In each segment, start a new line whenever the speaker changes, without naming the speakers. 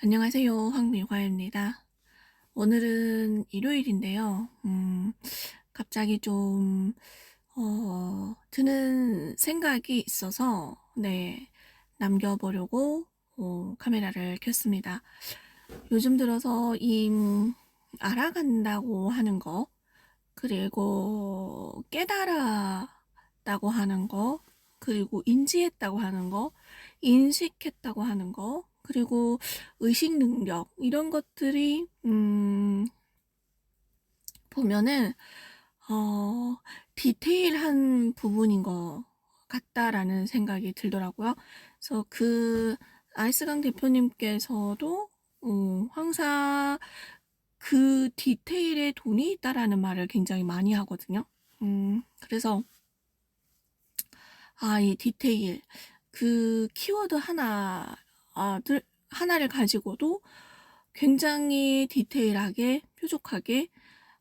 안녕하세요. 황미화입니다. 오늘은 일요일인데요. 음, 갑자기 좀, 어, 드는 생각이 있어서, 네, 남겨보려고, 어, 카메라를 켰습니다. 요즘 들어서 이, 음, 알아간다고 하는 거, 그리고 깨달았다고 하는 거, 그리고 인지했다고 하는 거, 인식했다고 하는 거, 그리고 의식 능력 이런 것들이 음 보면은 어 디테일한 부분인 것 같다라는 생각이 들더라고요. 그래서 그 아이스강 대표님께서도 어, 항상 그 디테일에 돈이 있다라는 말을 굉장히 많이 하거든요. 음, 그래서 아, 이 디테일 그 키워드 하나 아, 들, 하나를 가지고도 굉장히 디테일하게 뾰족하게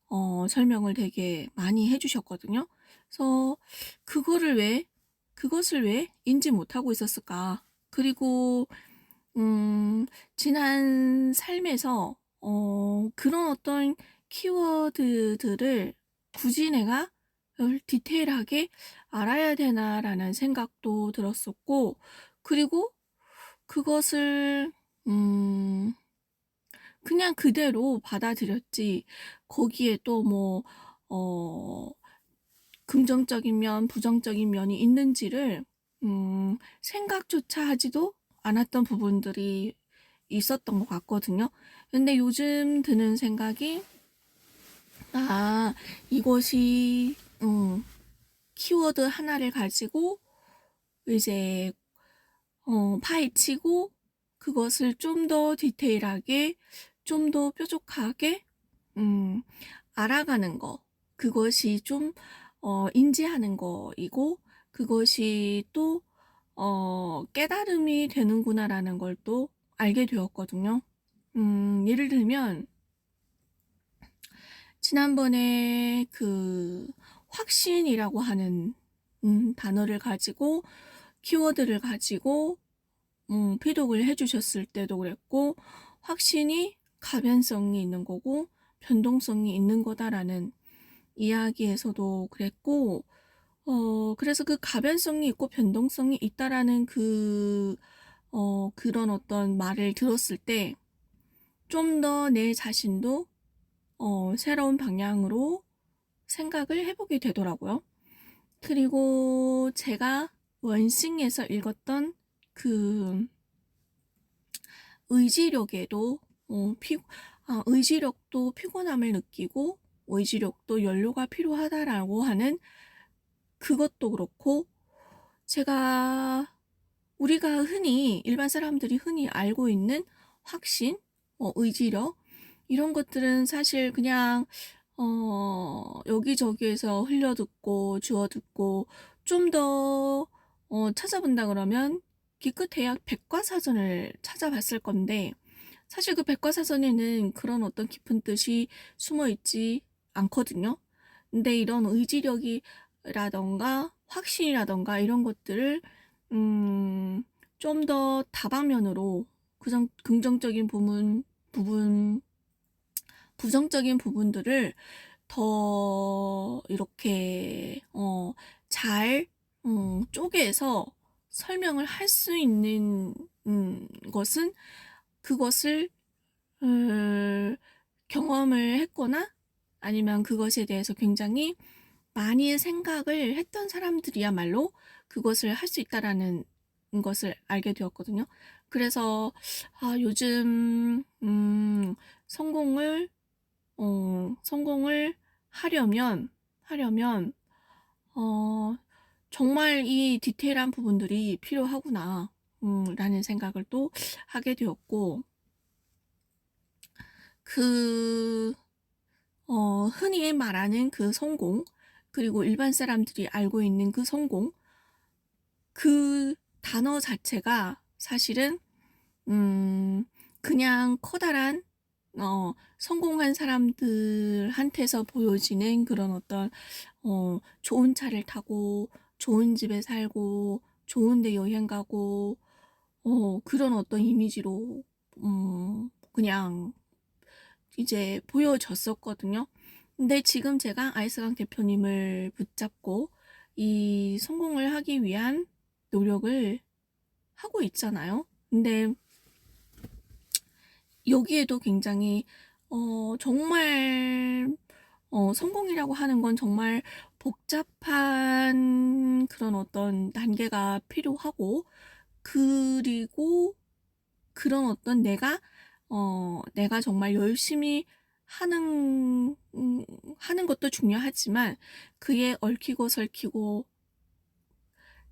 어, 설명을 되게 많이 해주셨거든요. 그래서 그거를 왜 그것을 왜 인지 못하고 있었을까? 그리고 음, 지난 삶에서 어, 그런 어떤 키워드들을 굳이 내가 디테일하게 알아야 되나라는 생각도 들었었고, 그리고 그것을, 음, 그냥 그대로 받아들였지, 거기에 또 뭐, 어, 긍정적인 면, 부정적인 면이 있는지를, 음, 생각조차 하지도 않았던 부분들이 있었던 것 같거든요. 근데 요즘 드는 생각이, 아, 이것이, 음, 키워드 하나를 가지고 이제 어, 파헤치고 그것을 좀 더 디테일하게, 좀 더 뾰족하게 음, 알아가는 거. 그것이 좀 어, 인지하는 거이고 그것이 또 어, 깨달음이 되는구나라는 걸 또 알게 되었거든요. 음, 예를 들면 지난번에 그 확신이라고 하는 음, 단어를 가지고 키워드를 가지고 음, 피독을 해주셨을 때도 그랬고 확신이 가변성이 있는 거고 변동성이 있는 거다라는 이야기에서도 그랬고 어, 그래서 그 가변성이 있고 변동성이 있다라는 그, 어, 그런 어떤 말을 들었을 때 좀 더 내 자신도 어, 새로운 방향으로 생각을 해보게 되더라고요. 그리고 제가 원싱에서 읽었던 그 의지력에도 어, 피, 아, 의지력도 피곤함을 느끼고 의지력도 연료가 필요하다라고 하는 그것도 그렇고 제가 우리가 흔히 일반 사람들이 흔히 알고 있는 확신, 어, 의지력 이런 것들은 사실 그냥 어, 여기저기에서 흘려듣고 주워듣고 좀더 어, 찾아본다 그러면 기껏해야 백과사전을 찾아봤을 건데 사실 그 백과사전에는 그런 어떤 깊은 뜻이 숨어 있지 않거든요. 근데 이런 의지력이라던가 확신이라던가 이런 것들을 음, 좀 더 다방면으로 그정, 긍정적인 부분 부분 부정적인 부분들을 더 이렇게 어, 잘 음, 쪼개서 설명을 할 수 있는 음, 것은 그것을 음, 경험을 했거나 아니면 그것에 대해서 굉장히 많이 생각을 했던 사람들이야말로 그것을 할 수 있다라는 것을 알게 되었거든요. 그래서 아, 요즘 음, 성공을 어, 성공을 하려면, 하려면, 어, 정말 이 디테일한 부분들이 필요하구나, 음, 라는 생각을 또 하게 되었고, 그, 어, 흔히 말하는 그 성공, 그리고 일반 사람들이 알고 있는 그 성공, 그 단어 자체가 사실은, 음, 그냥 커다란 어, 성공한 사람들한테서 보여지는 그런 어떤, 어, 좋은 차를 타고, 좋은 집에 살고, 좋은 데 여행 가고, 어, 그런 어떤 이미지로 음, 그냥 이제 보여졌었거든요. 근데 지금 제가 아이스강 대표님을 붙잡고 이 성공을 하기 위한 노력을 하고 있잖아요. 근데 여기에도 굉장히 어, 정말 어, 성공이라고 하는 건 정말 복잡한 그런 어떤 단계가 필요하고 그리고 그런 어떤 내가 어, 내가 정말 열심히 하는 음, 하는 것도 중요하지만 그에 얽히고 설키고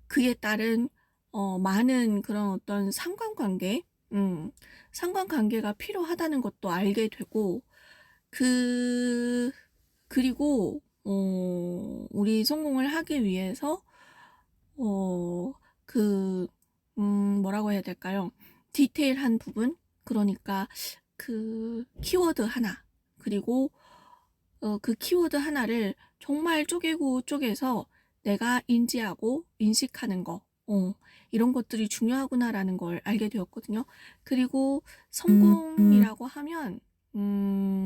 그에 따른 어, 많은 그런 어떤 상관관계, 음, 상관관계가 필요하다는 것도 알게 되고, 그, 그리고, 어, 우리 성공을 하기 위해서, 어, 그, 음, 뭐라고 해야 될까요? 디테일한 부분? 그러니까, 그, 키워드 하나, 그리고, 어, 그 키워드 하나를 정말 쪼개고 쪼개서 내가 인지하고 인식하는 거, 어, 이런 것들이 중요하구나라는 걸 알게 되었거든요. 그리고 성공이라고 하면, 음,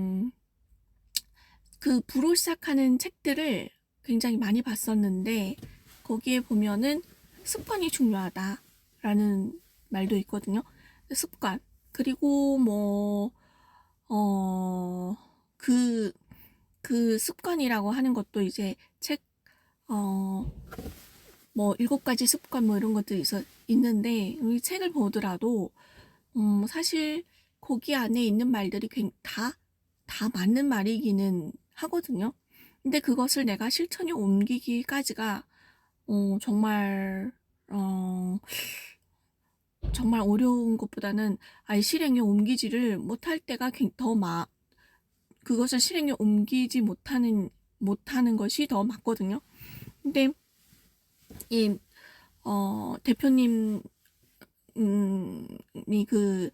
그 부로 시작하는 책들을 굉장히 많이 봤었는데, 거기에 보면은 습관이 중요하다라는 말도 있거든요. 습관. 그리고 뭐, 어, 그, 그 습관이라고 하는 것도 이제 책, 어, 뭐 일곱 가지 습관 뭐 이런 것들이 있어, 있는데 이 책을 보더라도 음, 사실 거기 안에 있는 말들이 굉- 다, 다 맞는 말이기는 하거든요. 근데 그것을 내가 실천에 옮기기까지가 어, 정말 어, 정말 어려운 것보다는 아예 실행에 옮기지를 못할 때가 굉- 더 마, 그것을 실행에 옮기지 못하는 못하는 것이 더 맞거든요. 근데 이 어, 대표님 음이 그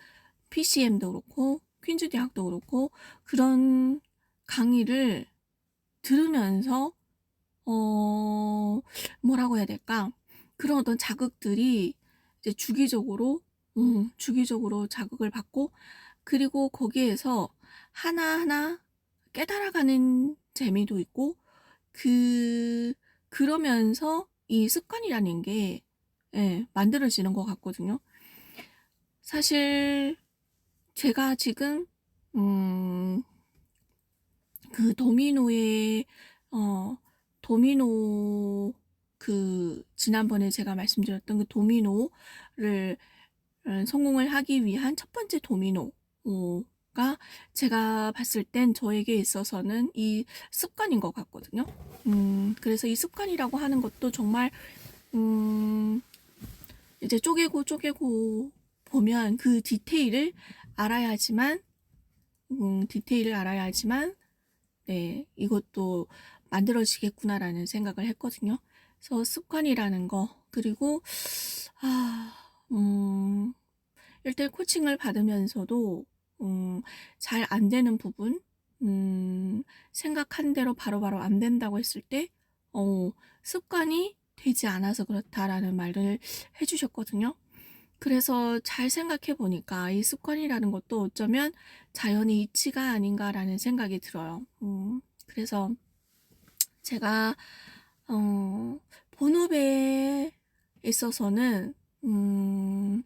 PCM도 그렇고 퀸즈 대학도 그렇고 그런 강의를 들으면서 어 뭐라고 해야 될까 그런 어떤 자극들이 이제 주기적으로 음, 주기적으로 자극을 받고 그리고 거기에서 하나하나 깨달아가는 재미도 있고 그 그러면서 이 습관이라는 게 예, 만들어지는 것 같거든요. 사실 제가 지금 음, 그 도미노의 어 도미노 그 지난번에 제가 말씀드렸던 그 도미노를 어, 성공을 하기 위한 첫 번째 도미노가 제가 봤을 땐 저에게 있어서는 이 습관인 것 같거든요. 음, 그래서 이 습관이라고 하는 것도 정말 음, 이제 쪼개고 쪼개고 보면 그 디테일을 알아야지만 음, 디테일을 알아야지만 네, 이것도 만들어지겠구나라는 생각을 했거든요. 그래서 습관이라는 거, 그리고, 아, 음, 일단 코칭을 받으면서도, 음, 잘 안 되는 부분, 음, 생각한 대로 바로바로 안 된다고 했을 때, 어, 습관이 되지 않아서 그렇다라는 말을 해주셨거든요. 그래서 잘 생각해 보니까 이 습관이라는 것도 어쩌면 자연의 이치가 아닌가라는 생각이 들어요. 음, 그래서 제가 어, 본업에 있어서는 음,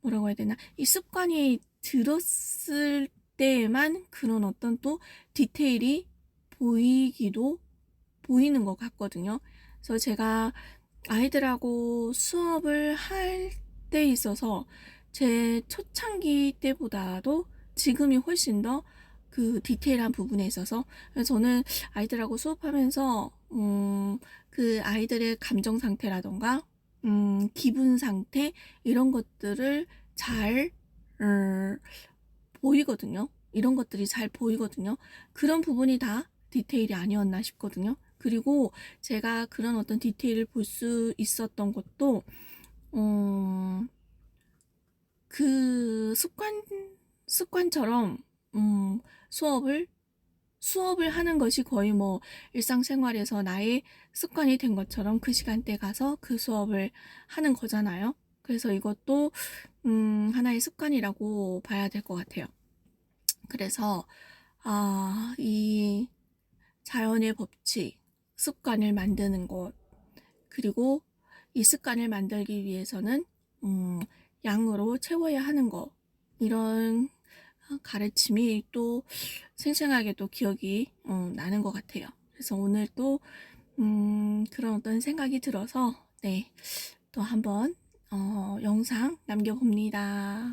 뭐라고 해야 되나 이 습관이 들었을 때에만 그런 어떤 또 디테일이 보이기도 보이는 것 같거든요. 그래서 제가 아이들하고 수업을 할 때 있어서 제 초창기 때보다도 지금이 훨씬 더 그 디테일한 부분에 있어서 저는 아이들하고 수업하면서 음, 그 아이들의 감정 상태라던가 음, 기분 상태 이런 것들을 잘 음, 보이거든요. 이런 것들이 잘 보이거든요. 그런 부분이 다 디테일이 아니었나 싶거든요. 그리고 제가 그런 어떤 디테일을 볼 수 있었던 것도 음, 그 습관 습관처럼 음, 수업을 수업을 하는 것이 거의 뭐 일상생활에서 나의 습관이 된 것처럼 그 시간대 가서 그 수업을 하는 거잖아요. 그래서 이것도 음, 하나의 습관이라고 봐야 될 것 같아요. 그래서 아, 이 자연의 법칙, 습관을 만드는 것, 그리고 이 습관을 만들기 위해서는 음, 양으로 채워야 하는 것, 이런 가르침이 또 생생하게 또 기억이 어, 나는 것 같아요. 그래서 오늘 또 음, 그런 어떤 생각이 들어서 네, 또 한번 어, 영상 남겨봅니다.